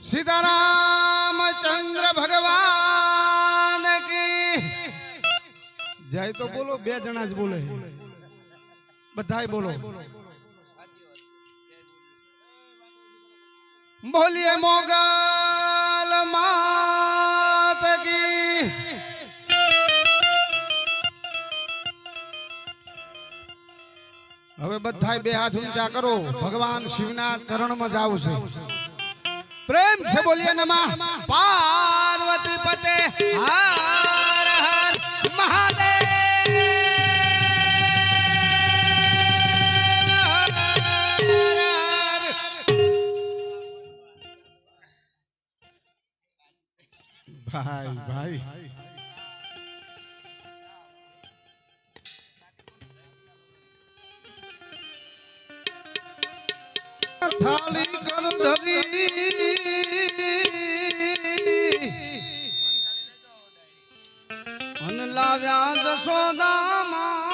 સીતારામચંદ્ર ભગવાન કી જય તો બોલો બે જણા જ બોલે. બધાય બોલો. બોલીએ મોગલ માત કી. હવે બધાય બે હાથ ઊંચા કરો. ભગવાન શિવના ચરણમાં જાવ છે પ્રેમ સે બોલીએ નમઃ. પાર્વતી પતે હર હર મહાદેવ. ભાઈ ભાઈ. થાળી કર ધરી અને લાવ્યા જશોદામાં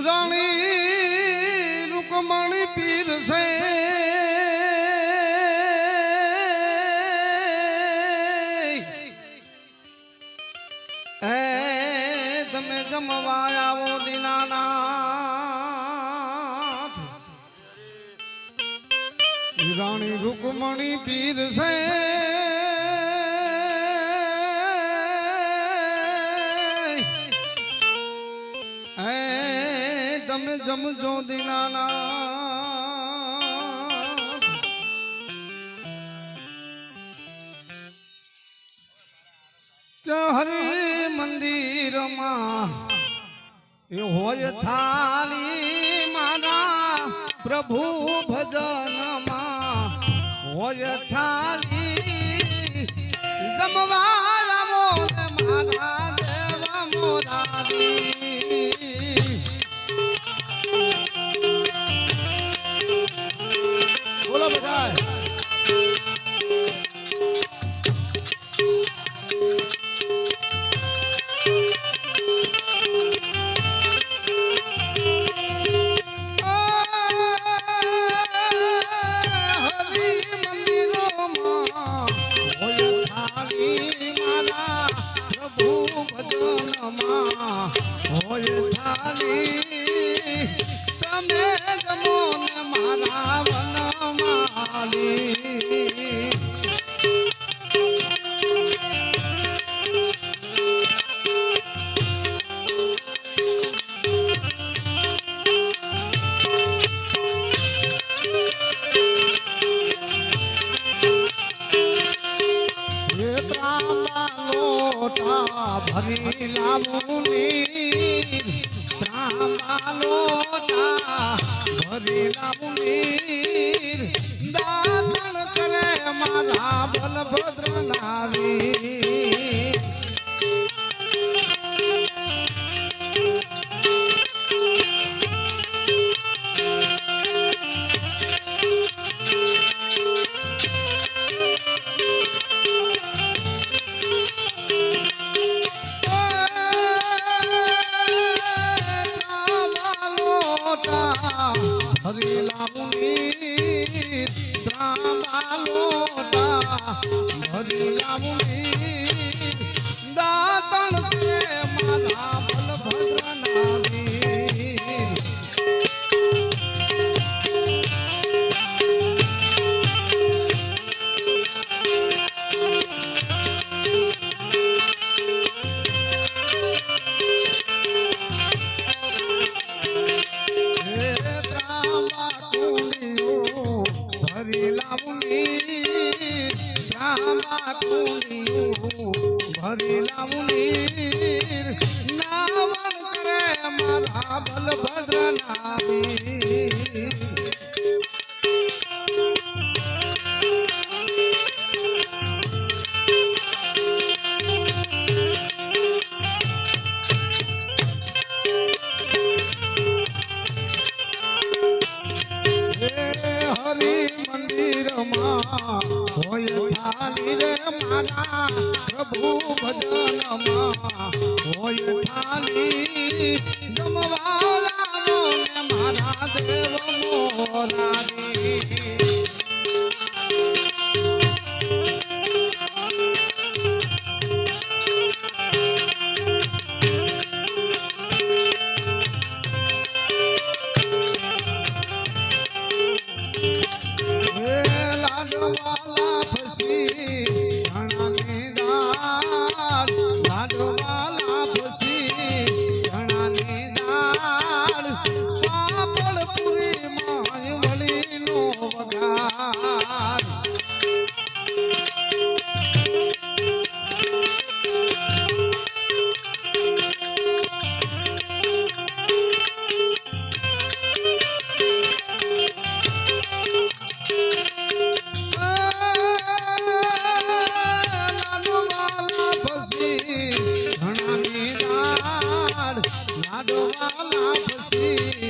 રાણી રૂકમણી પીર છે રૂકમણી પીર એ, તમે જમજો દીનાનાથ. કે હરિ મંદિરમાં એ હોય થાળી મારા પ્રભુ ભજનમાં હોય થાળી જમવા આવો મારા દેવા મોરારી. થાળી ભરી મુનીર નીર દાતણ કરે મારા બલભદ્ર નાવી કુંડિયો ભરી લાવણી નાવણ કરે મારા બલભદ્ર નાવી. જમવા લાવો મારા દેવ મોરારી લાડ લાડવા લાભસી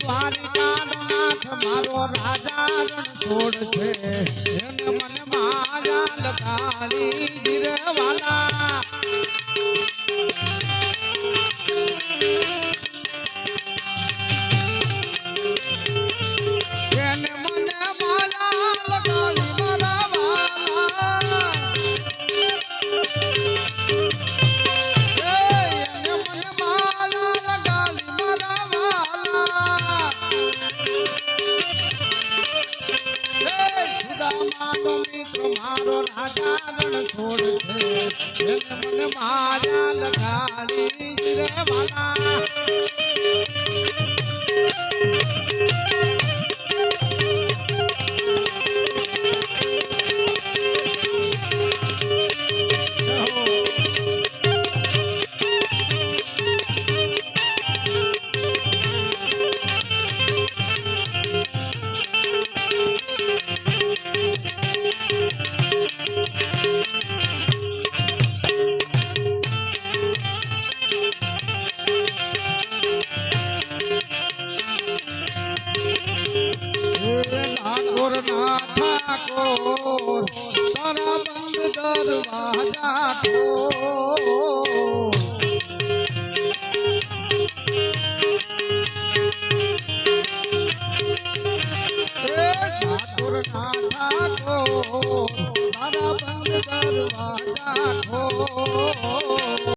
દ્વારિકાનાથ મારો રાજા રણછોડ છે. એને મન મારા લતારી જીરવાલા वाला ઠાકોર તારા બંધ દરવાજા એ ઠાકોર તારા બંધ દરવાજા ખોલ